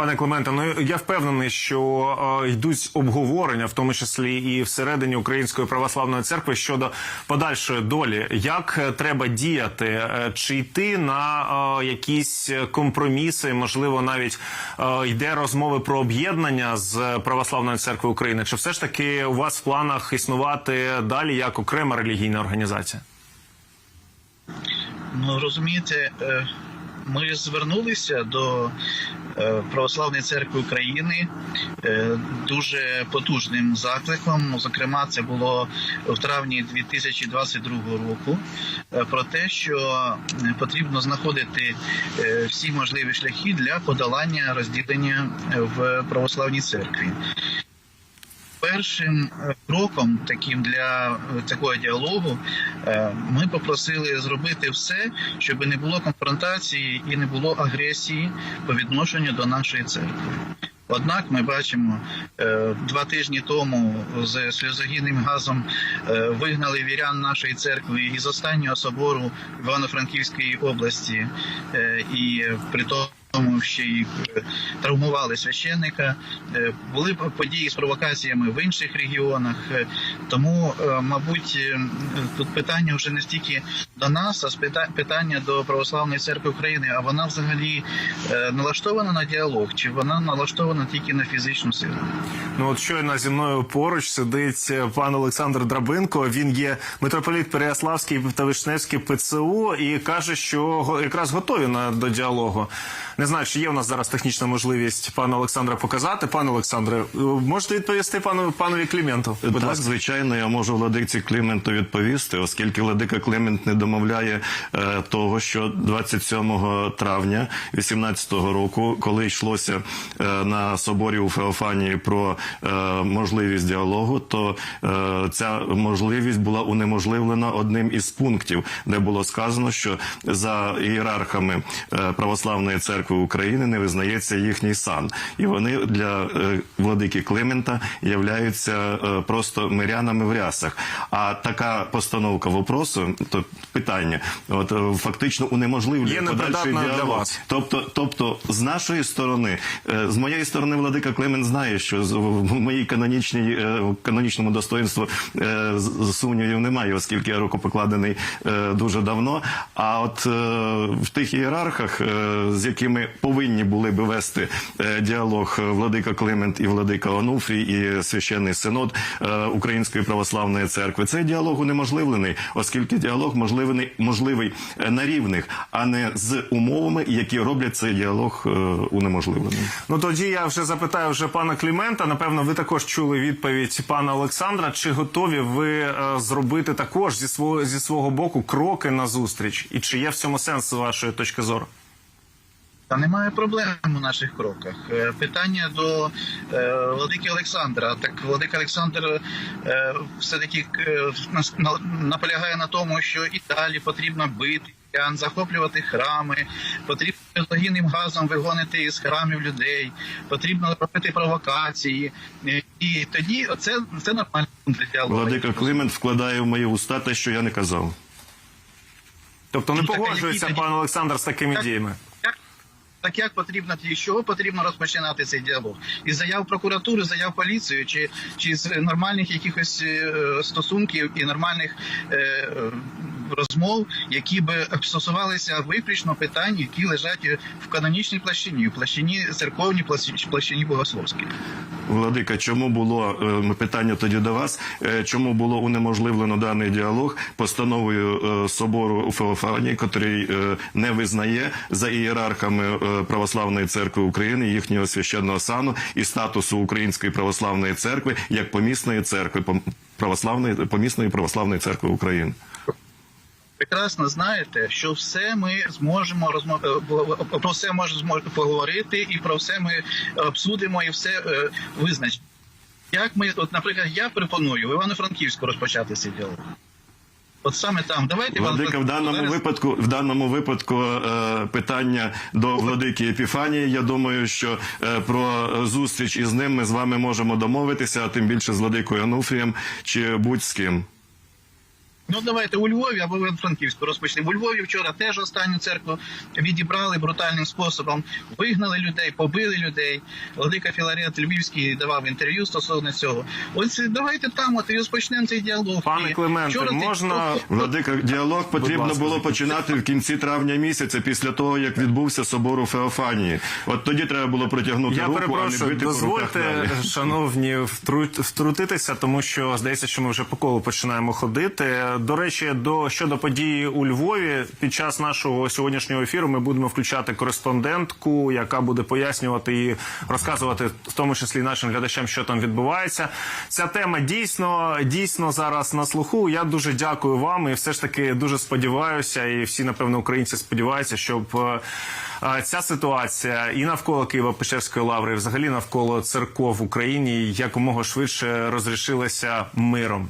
Пане Клименте, ну я впевнений, що е, йдуть обговорення, в тому числі і всередині Української православної церкви щодо подальшої долі. Як е, треба діяти, Е, чи йти на е, якісь компроміси? Можливо, навіть е, йде розмови про об'єднання з православною церквою України. Чи все ж таки у вас в планах існувати далі як окрема релігійна організація? Ну розумієте, е, ми звернулися до е, Православної церкви України е, дуже потужним закликом. Зокрема, це було в травні 2022 року. е, Про те, що потрібно знаходити всі можливі шляхи для подолання розділення в православній церкві. Першим е, кроком таким для е, такого діалогу е, ми попросили зробити все, щоб не було конфронтації і не було агресії по відношенню до нашої церкви. Однак ми бачимо два тижні тому з сльозогінним газом вигнали вірян нашої церкви із останнього собору Івано-Франківської області, і при тому ще й е, травмували священника. Е, Були події з провокаціями в інших регіонах. Е, Тому, мабуть, тут питання вже не стільки до нас, а питання до православної церкви України. А вона взагалі налаштована на діалог, чи вона налаштована тільки на фізичну силу? Ну от щойно зі мною поруч сидить пан Олександр Драбинко. Він є митрополіт Переяславський та Вишневський ПЦУ і каже, що якраз готові на до діалогу. Не знаю, чи є у нас зараз технічна можливість пана Олександра показати. Пане Олександре, е, можете відповісти пану панові Кліменту? Будь так, ласка. звичайно, я можу владиці Клименту відповісти, оскільки владика Климент не домовляє е, того, що 27 травня 18 року, коли йшлося е, на соборі у Феофанії про е, можливість діалогу, то е, ця можливість була унеможливлена одним із пунктів, де було сказано, що за ієрархами е, православної церкви України не визнається їхній сан, і вони для е, владики Климента являються е, просто мирянами в рясах. А така постановка вопросу, то питання, от е, фактично унеможливлює Є подальший непридатною для діалог. вас. Тобто, тобто, з нашої сторони, е, з моєї сторони, владика Климент знає, що з- в моїй канонічній е, канонічному е, з сумнівів немає, оскільки я рукопокладений е, дуже давно. А от е, в тих ієрархах, е, з якими повинні були би вести е, діалог е, владика Климент і владика Онуфрій і священний синод е, Української православної церкви, цей діалог унеможливлений, оскільки діалог можливий, можливий на рівних, а не з умовами, які роблять цей діалог унеможливленим. Ну тоді я вже запитаю вже пана Клімента. Напевно, ви також чули відповідь пана Олександра. Чи готові ви зробити також зі свого зі свого боку кроки на зустріч? І чи є в цьому сенс з вашої точки зору? Та немає проблем у наших кроках. Е, Питання до е, владики Олександра. Так владика Олександр е, все-таки е, наполягає на тому, що і далі потрібно бити. Захоплювати храми, потрібно загінним газом вигонити із храмів людей, потрібно робити провокації, Е, і тоді це, це нормально для діалогу. Владика Климент вкладає в мої уста те, що я не казав. Тобто не Ну, погоджується пан Олександр з такими Так. діями? Так як потрібно з чого потрібно розпочинати цей діалог? Із заяв прокуратури, заяв поліцію, чи, чи з нормальних якихось е, стосунків і нормальних е, розмов, які би стосувалися виключно питань, які лежать в канонічній площині, в площині церковній, площині- богословській. Владика, чому було е, питання тоді до вас? е, Чому було унеможливлено даний діалог постановою е, собору у Феофанії, котрий не визнає за ієрархами православної церкви України їхнього священного сану і статусу Української православної церкви як помісної церкви православної помісної православної церкви України? Прекрасно знаєте, що все ми зможемо розмо- е, про все можемо поговорити, і про все ми обсудимо і все е, визначимо. Як ми, от, наприклад, я пропоную в Івано-Франківську розпочати цей діалог. От саме там. Давайте Владика, в даному зараз- випадку, в даному випадку е, питання до владики Епіфанії. Я думаю, що е, про зустріч із ним ми з вами можемо домовитися, а тим більше з владикою Ануфрієм чи будь з ким. Ну давайте у Львові або в Франківську розпочнемо. У Львові вчора теж останню церкву відібрали брутальним способом, вигнали людей, побили людей. Владика Філарет Львівський давав інтерв'ю стосовно цього. Ось давайте там, от і розпочнемо цей діалог. Пане Клименте, вчора можна- от- Владика, діалог потрібно ласка, було починати в кінці травня місяця, після того як відбувся собор у Феофанії. От тоді треба було протягнути Я руку, а не бити по руках дозвольте, далі. шановні, втру- втрутитися, тому що здається, що ми вже по колу починаємо ходити. До речі, до щодо події у Львові, під час нашого сьогоднішнього ефіру ми будемо включати кореспондентку, яка буде пояснювати і розказувати, в тому числі нашим глядачам, що там відбувається. Ця тема дійсно дійсно зараз на слуху. Я дуже дякую вам і все ж таки дуже сподіваюся, і всі напевно українці сподіваються, щоб. е, Ця ситуація і навколо Києво-Печерської лаври, і взагалі навколо церков в Україні якомога швидше розрішилася миром.